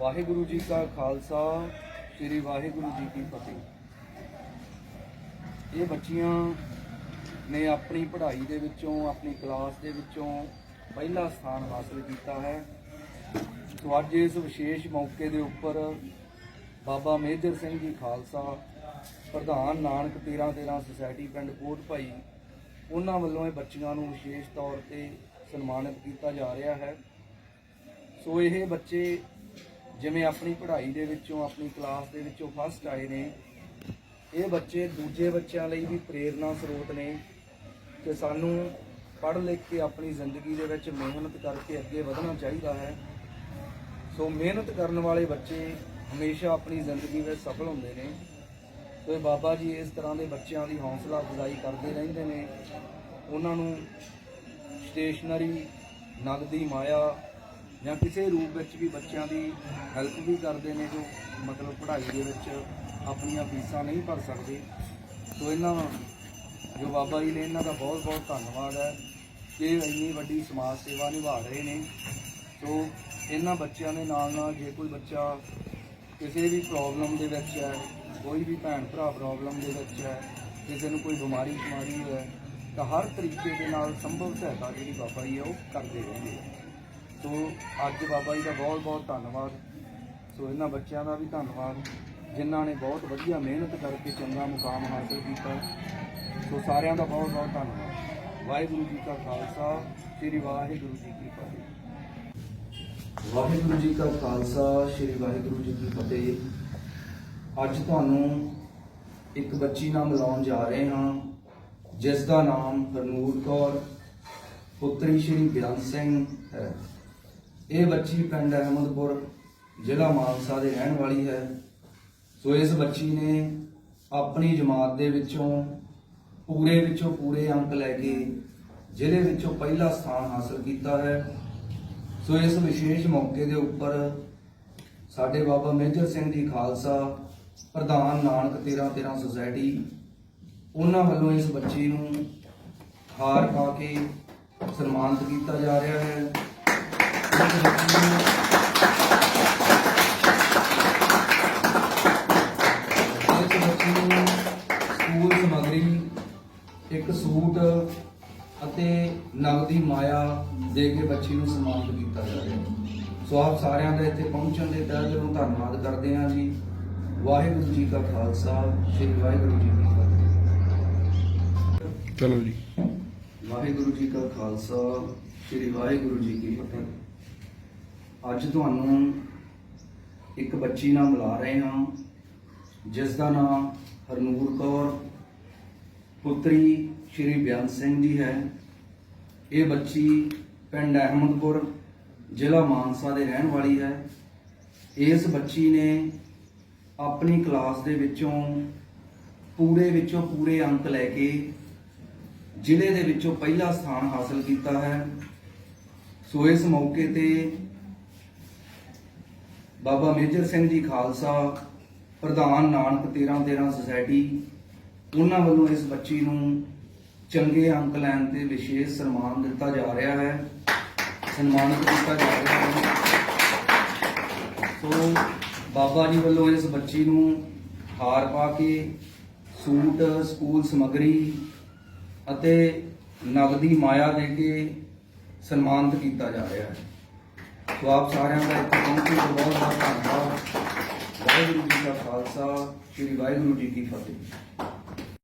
ਵਾਹਿਗੁਰੂ ਜੀ ਕਾ ਖਾਲਸਾ, ਸ੍ਰੀ ਵਾਹਿਗੁਰੂ ਜੀ ਕੀ ਫਤਿਹ। ਇਹ ਬੱਚੀਆਂ ਨੇ ਆਪਣੀ ਪੜ੍ਹਾਈ ਦੇ ਵਿੱਚੋਂ, ਆਪਣੀ ਕਲਾਸ ਦੇ ਵਿੱਚੋਂ ਪਹਿਲਾ ਸਥਾਨ ਹਾਸਲ ਕੀਤਾ ਹੈ। ਸੋ ਅੱਜ ਇਸ ਵਿਸ਼ੇਸ਼ ਮੌਕੇ ਦੇ ਉੱਪਰ ਬਾਬਾ ਮੇਜਰ ਸਿੰਘ ਜੀ ਖਾਲਸਾ, ਪ੍ਰਧਾਨ ਨਾਨਕ 13 13 ਸੁਸਾਇਟੀ ਪਿੰਡ ਕੋਟ ਭਾਈ, ਉਹਨਾਂ ਵੱਲੋਂ ਇਹ ਬੱਚੀਆਂ ਨੂੰ ਵਿਸ਼ੇਸ਼ ਤੌਰ ਤੇ ਸਨਮਾਨਿਤ ਕੀਤਾ ਜਾ ਰਿਹਾ ਹੈ। ਸੋ ਇਹ ਬੱਚੇ ਜਿਵੇਂ ਆਪਣੀ ਪੜ੍ਹਾਈ ਦੇ ਵਿੱਚੋਂ, ਆਪਣੀ ਕਲਾਸ ਦੇ ਵਿੱਚੋਂ ਫਸਟ ਆਏ ਨੇ, ਇਹ ਬੱਚੇ ਦੂਜੇ ਬੱਚਿਆਂ ਲਈ ਵੀ ਪ੍ਰੇਰਨਾ ਸਰੋਤ ਨੇ ਕਿ ਸਾਨੂੰ ਪੜ੍ਹ ਲਿਖ ਕੇ ਆਪਣੀ ਜ਼ਿੰਦਗੀ ਦੇ ਵਿੱਚ ਮਿਹਨਤ ਕਰਕੇ ਅੱਗੇ ਵਧਣਾ ਚਾਹੀਦਾ ਹੈ। ਸੋ ਮਿਹਨਤ ਕਰਨ ਵਾਲੇ ਬੱਚੇ ਹਮੇਸ਼ਾ ਆਪਣੀ ਜ਼ਿੰਦਗੀ ਵਿੱਚ ਸਫਲ ਹੁੰਦੇ ਨੇ। ਸੋ ਬਾਬਾ ਜੀ ਇਸ ਤਰ੍ਹਾਂ ਦੇ ਬੱਚਿਆਂ ਦੀ ਹੌਸਲਾ ਅਫਜ਼ਾਈ ਕਰਦੇ ਰਹਿੰਦੇ ਨੇ। ਉਹਨਾਂ ਨੂੰ ਸਟੇਸ਼ਨਰੀ, ਨਗਦੀ ਮਾਇਆ ਜਾਂ ਕਿਸੇ ਰੂਪ ਵਿੱਚ ਵੀ ਬੱਚਿਆਂ ਦੀ ਹੈਲਪ ਵੀ ਕਰਦੇ ਨੇ ਜੋ ਮਤਲਬ ਪੜ੍ਹਾਈ ਦੇ ਵਿੱਚ ਆਪਣੀਆਂ ਫੀਸਾਂ ਨਹੀਂ ਭਰ ਸਕਦੇ। ਸੋ ਇਹਨਾਂ ਜੋ ਬਾਬਾ ਜੀ ਨੇ ਇਹਨਾਂ ਦਾ ਬਹੁਤ ਬਹੁਤ ਧੰਨਵਾਦ ਹੈ ਕਿ ਇੰਨੀ ਵੱਡੀ ਸਮਾਜ ਸੇਵਾ ਨਿਭਾ ਰਹੇ ਨੇ। ਸੋ ਇਹਨਾਂ ਬੱਚਿਆਂ ਦੇ ਨਾਲ ਨਾਲ ਜੇ ਕੋਈ ਬੱਚਾ ਕਿਸੇ ਵੀ ਪ੍ਰੋਬਲਮ ਦੇ ਵਿੱਚ ਹੈ, ਕੋਈ ਵੀ ਭੈਣ ਭਰਾ ਪ੍ਰੋਬਲਮ ਦੇ ਵਿੱਚ ਹੈ, ਕਿਸੇ ਨੂੰ ਕੋਈ ਬਿਮਾਰੀ ਸ਼ਮਾਰੀ ਹੈ, ਤਾਂ ਹਰ ਤਰੀਕੇ ਦੇ ਨਾਲ ਸੰਭਵ ਸਹਾਇਤਾ ਜਿਹੜੀ ਬਾਬਾ ਜੀ ਹੈ ਉਹ ਕਰਦੇ ਰਹਿੰਦੇ ਆ। ਸੋ ਅੱਜ ਬਾਬਾ ਜੀ ਦਾ ਬਹੁਤ ਬਹੁਤ ਧੰਨਵਾਦ। ਸੋ ਇਹਨਾਂ ਬੱਚਿਆਂ ਦਾ ਵੀ ਧੰਨਵਾਦ, ਜਿਨ੍ਹਾਂ ਨੇ ਬਹੁਤ ਵਧੀਆ ਮਿਹਨਤ ਕਰਕੇ ਚੰਗਾ ਮੁਕਾਮ ਹਾਸਲ ਕੀਤਾ। ਸੋ ਸਾਰਿਆਂ ਦਾ ਬਹੁਤ ਬਹੁਤ ਧੰਨਵਾਦ। ਵਾਹਿਗੁਰੂ ਜੀ ਕਾ ਖਾਲਸਾ, ਸ੍ਰੀ ਵਾਹਿਗੁਰੂ ਜੀ ਕੀ ਫਤਿਹ। ਵਾਹਿਗੁਰੂ ਜੀ ਕਾ ਖਾਲਸਾ, ਸ੍ਰੀ ਵਾਹਿਗੁਰੂ ਜੀ ਕੀ ਫਤਿਹ। ਅੱਜ ਤੁਹਾਨੂੰ ਇੱਕ ਬੱਚੀ ਨਾਲ ਮਿਲਾਉਣ ਜਾ ਰਹੇ ਹਾਂ ਜਿਸ ਦਾ ਨਾਮ ਹਰਨੂਰ ਕੌਰ, ਪੁੱਤਰੀ ਸ਼੍ਰੀ ਬਿਆਨ ਸਿੰਘ ਹੈ। ਇਹ ਬੱਚੀ ਪਿੰਡ ਅਹਿਮਦਪੁਰ, ਜ਼ਿਲ੍ਹਾ ਮਾਨਸਾ ਦੇ ਰਹਿਣ ਵਾਲੀ ਹੈ। ਸੋ ਇਸ ਬੱਚੀ ਨੇ ਆਪਣੀ ਜਮਾਤ ਦੇ ਵਿੱਚੋਂ, ਪੂਰੇ ਵਿੱਚੋਂ ਪੂਰੇ ਅੰਕ ਲੈ ਕੇ ਜ਼ਿਲ੍ਹੇ ਵਿੱਚੋਂ ਪਹਿਲਾ ਸਥਾਨ ਹਾਸਲ ਕੀਤਾ ਹੈ। ਸੋ ਇਸ ਵਿਸ਼ੇਸ਼ ਮੌਕੇ ਦੇ ਉੱਪਰ ਸਾਡੇ ਬਾਬਾ ਮੇਜਰ ਸਿੰਘ ਜੀ ਖਾਲਸਾ, ਪ੍ਰਧਾਨ ਨਾਨਕ 13 13 ਸੁਸਾਇਟੀ, ਉਹਨਾਂ ਵੱਲੋਂ ਇਸ ਬੱਚੀ ਨੂੰ ਹਾਰ ਪਾ ਕੇ ਸਨਮਾਨਿਤ ਕੀਤਾ ਜਾ ਰਿਹਾ ਹੈ। ਬੱਚੀ ਨੂੰ ਸਕੂਲ ਸਮੱਗਰੀ ਇੱਕ ਸੂਟ ਅਤੇ ਨਗਦੀ ਮਾਇਆ ਦੇ ਕੇ ਬੱਚੀ ਨੂੰ ਸਨਮਾਨਿਤ ਕੀਤਾ ਜਾ ਰਿਹਾ ਹੈ। ਸੋ ਆਪ ਸਾਰਿਆਂ ਦਾ ਇੱਥੇ ਪਹੁੰਚਣ ਦੇ ਤਹਿ ਦਿਲੋਂ ਧੰਨਵਾਦ ਕਰਦੇ ਹਾਂ ਜੀ। ਵਾਹਿਗੁਰੂ ਜੀ ਕਾ ਖਾਲਸਾ ਸ੍ਰੀ ਵਾਹਿਗੁਰੂ ਜੀ ਕੀ ਫਤਿਹ। ਚਲੋ ਜੀ। ਵਾਹਿਗੁਰੂ ਜੀ ਕਾ ਖਾਲਸਾ ਸ੍ਰੀ ਵਾਹਿਗੁਰੂ ਜੀ ਕੀ ਫਤਿਹ। ਅੱਜ ਤੁਹਾਨੂੰ ਇੱਕ ਬੱਚੀ ਨਾਲ ਮਿਲਾ ਰਹੇ ਹਾਂ, ਜਿਸ ਦਾ ਨਾਮ ਹਰਨੂਰ ਕੌਰ, ਪੁੱਤਰੀ ਸ਼੍ਰੀ ਬਿਆਨ ਸਿੰਘ ਜੀ ਹੈ। ਇਹ ਬੱਚੀ ਪਿੰਡ ਅਹਿਮਦਪੁਰ, ਜ਼ਿਲ੍ਹਾ ਮਾਨਸਾ ਦੇ ਰਹਿਣ ਵਾਲੀ ਹੈ। ਇਸ ਬੱਚੀ ਨੇ ਆਪਣੀ ਕਲਾਸ ਦੇ ਵਿੱਚੋਂ ਪੂਰੇ ਵਿੱਚੋਂ ਪੂਰੇ ਅੰਕ ਲੈ ਕੇ ਜ਼ਿਲ੍ਹੇ ਦੇ ਵਿੱਚੋਂ ਪਹਿਲਾ ਸਥਾਨ ਹਾਸਲ ਕੀਤਾ ਹੈ। ਸੋ ਇਸ ਮੌਕੇ ਤੇ ਬਾਬਾ ਮੇਜਰ ਸਿੰਘ ਜੀ ਖਾਲਸਾ, ਪ੍ਰਧਾਨ ਨਾਨਕ 13 13 ਸੁਸਾਇਟੀ, ਉਹਨਾਂ ਵੱਲੋਂ ਇਸ ਬੱਚੀ ਨੂੰ ਚੰਗੇ ਅੰਕ ਲੈਣ ਤੇ ਵਿਸ਼ੇਸ਼ ਸਨਮਾਨ ਦਿੱਤਾ ਜਾ ਰਿਹਾ ਹੈ। ਸਨਮਾਨਿਤ ਕੀਤਾ ਜਾ ਰਿਹਾ ਹੈ। ਸੋ, ਬਾਬਾ ਜੀ ਵੱਲੋਂ ਇਸ ਬੱਚੀ ਨੂੰ ਹਾਰ ਪਾ ਕੇ ਸੂਟ, ਸਕੂਲ ਸਮੱਗਰੀ ਅਤੇ ਨਗਦੀ ਮਾਇਆ ਦੇ ਕੇ ਸਨਮਾਨਿਤ ਕੀਤਾ ਜਾ ਰਿਹਾ ਹੈ। ਸੋ ਆਪ ਸਾਰਿਆਂ ਦਾ ਇੱਥੇ ਪਹੁੰਚਣ ਦਾ ਬਹੁਤ ਬਹੁਤ ਧੰਨਵਾਦ। ਵਾਹਿਗੁਰੂ ਜੀ ਕਾ ਖਾਲਸਾ, ਸ੍ਰੀ ਵਾਹਿਗੁਰੂ ਜੀ ਕੀ ਫਤਿਹ।